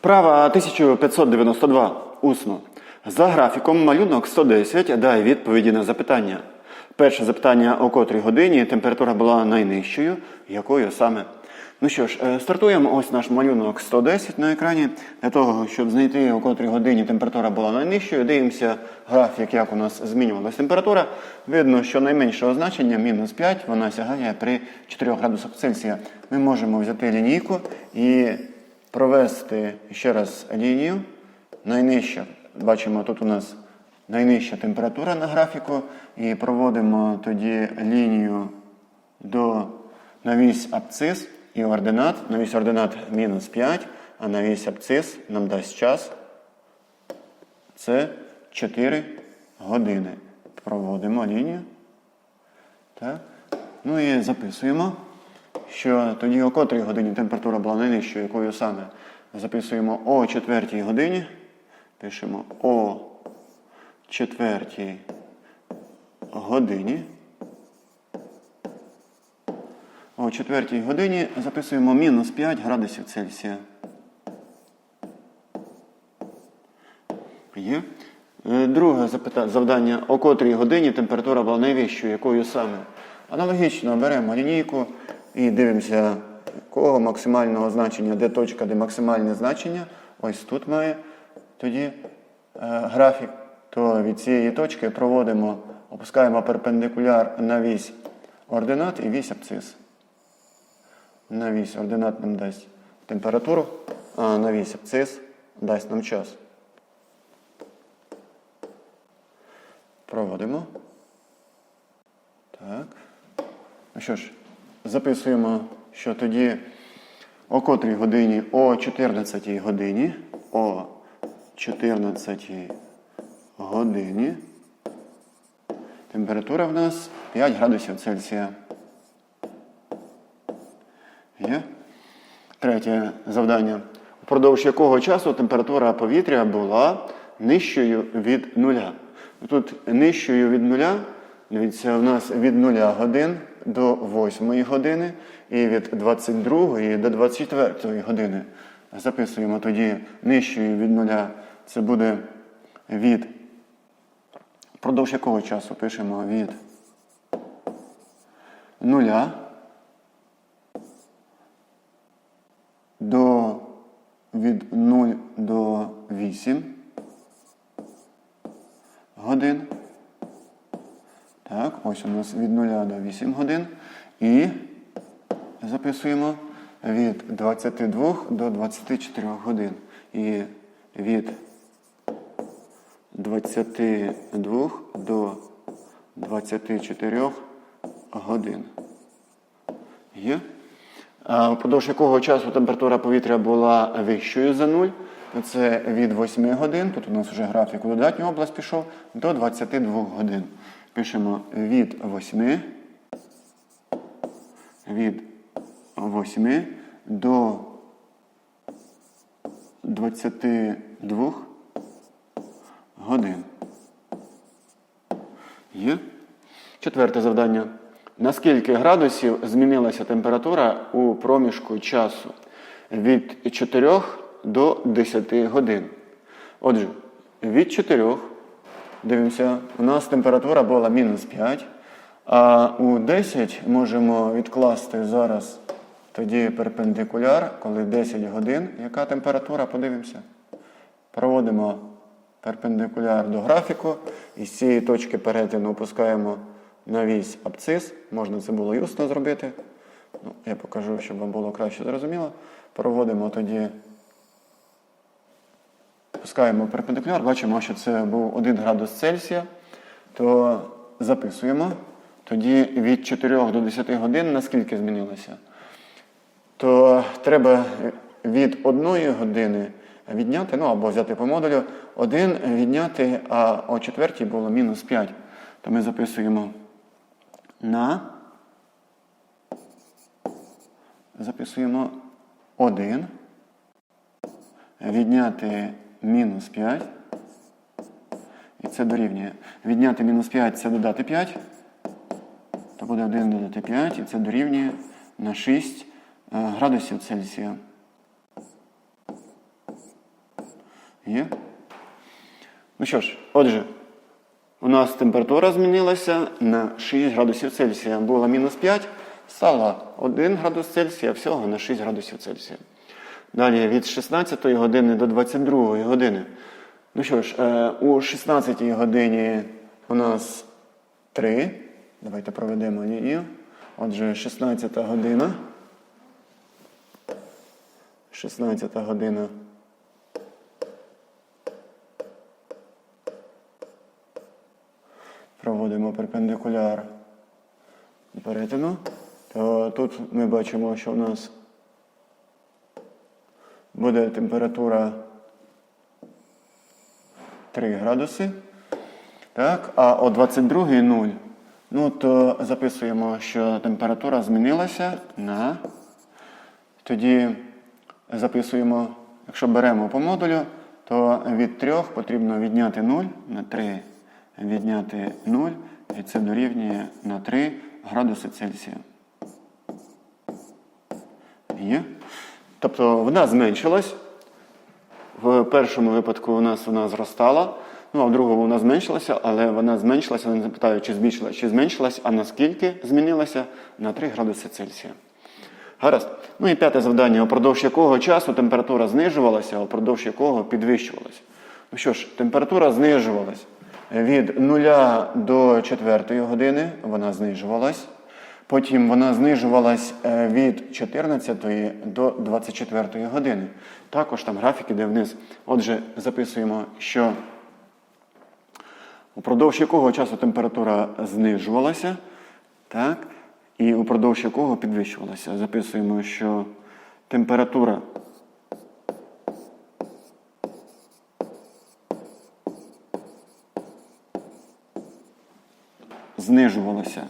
Вправа 1592. Усно. За графіком малюнок 110 дає відповіді на запитання. Перше запитання, о котрій годині температура була найнижчою, якою саме. Ну що ж, е, стартуємо ось наш малюнок 110 на екрані. Для того, щоб знайти, о котрій годині температура була найнижчою, дивимося графік, як у нас змінювалася температура. Видно, що найменшого значення, мінус 5, вона сягає при 4 градусах Цельсія. Ми можемо взяти лінійку і провести ще раз лінію. Найнижча, бачимо, тут у нас найнижча температура на графіку. І проводимо тоді лінію до на вісь абцис і ординат. На вісь ординат мінус 5, а на вісь абцис нам дасть час. Це 4 години. Проводимо лінію. Так. Ну і записуємо, що тоді о котрій годині температура була найнижчою, якою саме записуємо о 4 годині. Пишемо о 4 годині. О 4 годині записуємо мінус 5 градусів Цельсія. Є. Е, Друге завдання, о котрій годині температура була найвищою, якою саме. Аналогічно беремо лінійку і дивимося, якого максимального значення, де точка, де максимальне значення. Ось тут має тоді е, графік. То від цієї точки проводимо, опускаємо перпендикуляр на вісь ординат і вісь абцис. На вісь ординат нам дасть температуру, а на вісь абцис дасть нам час. Проводимо. Так. Ну що ж, записуємо, що тоді о котрій годині, о 14 годині, о 14 годині температура в нас 5 градусів Цельсія. Є? Третє завдання. Упродовж якого часу температура повітря була нижчою від нуля. Тут нижчою від нуля, дивіться, у нас від 0 годин до 8 години і від 22 до 24 години. Записуємо тоді нижчою від нуля. Це буде від. Продовж якого часу пишемо від нуля до від 0 до 8 годин. Так, ось у нас від 0 до 8 годин. І записуємо від 22 до 24 годин. І від 22 до 24 годин. Є? Впродовж якого часу температура повітря була вищою за нуль? Це від 8 годин, тут у нас вже графік у додатню область пішов, до 22 годин. Пишемо від 8, від 8 до 22 годин. Є? Четверте завдання. На скільки градусів змінилася температура у проміжку часу? Від 4 до 10 годин. Отже, від 4, дивимося, у нас температура була мінус 5, а у 10 можемо відкласти зараз тоді перпендикуляр, коли 10 годин. Яка температура? Подивимося. Проводимо перпендикуляр до графіку. І з цієї точки перетину опускаємо на вісь абцис. Можна це було і усно зробити. Ну, я покажу, щоб вам було краще зрозуміло. Проводимо тоді, опускаємо перпендикуляр, бачимо, що це був 1 градус Цельсія. То записуємо. Тоді від 4 до 10 годин наскільки змінилося? То треба від 1 години відняти, ну або взяти по модулю, 1 відняти, а о четвертій було мінус 5. То ми записуємо на записуємо 1, відняти мінус 5. І це дорівнює. Відняти мінус 5 це додати 5. То буде 1 додати 5, і це дорівнює на 6 е, градусів Цельсія. Є? Ну що ж, отже, у нас температура змінилася на 6 градусів Цельсія. Було мінус 5, стало 1 градус Цельсія, всього на 6 градусів Цельсія. Далі від 16 години до 22 години. Ну що ж, е, у 16 годині у нас 3. Давайте проведемо лінію. Отже, 16 година. 16 година. Проводимо перпендикуляр перетину. То тут ми бачимо, що у нас буде температура 3 градуси. Так, а о 22 0. Ну, то записуємо, що температура змінилася на. Тоді записуємо, якщо беремо по модулю, то від 3 потрібно відняти 0 на 3, відняти 0, і це дорівнює на 3 градуси Цельсія. Є. Тобто вона зменшилась. В першому випадку у нас вона зростала, ну а в другому вона зменшилася, але вона зменшилася, не запитаю, чи збільшилась, чи зменшилась, а наскільки змінилася? На 3 градуси Цельсія. Гаразд. Ну і п'яте завдання, упродовж якого часу температура знижувалася, а упродовж якого підвищувалася. Ну що ж, температура знижувалась від 0 до 4 години, вона знижувалась. Потім вона знижувалась е, від 14 до 24 години. Також там графік іде вниз. Отже, записуємо, що упродовж якого часу температура знижувалася, так, і упродовж якого підвищувалася. Записуємо, що температура знижувалася.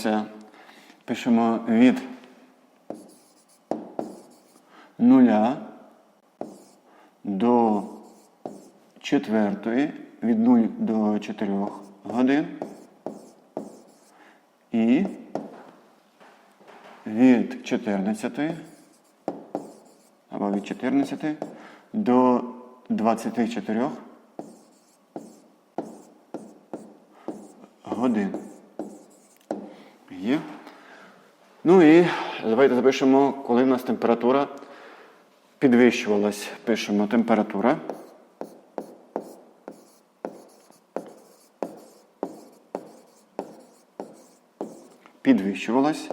Знижувалася, пишемо від нуля до четвертої, від 0 до 4 годин. І від 14 або від 14 до 24 годин. Є. Ну і давайте запишемо, коли в нас температура підвищувалась. Пишемо температура. Підвищувалась.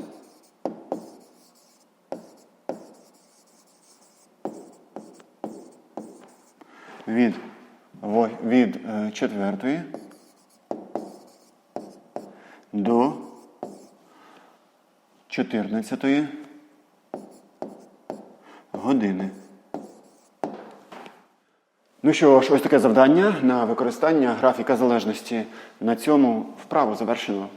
Від, від е, четвертої до 14 години. Ну що ж, ось таке завдання на використання графіка залежності. На цьому вправу завершено.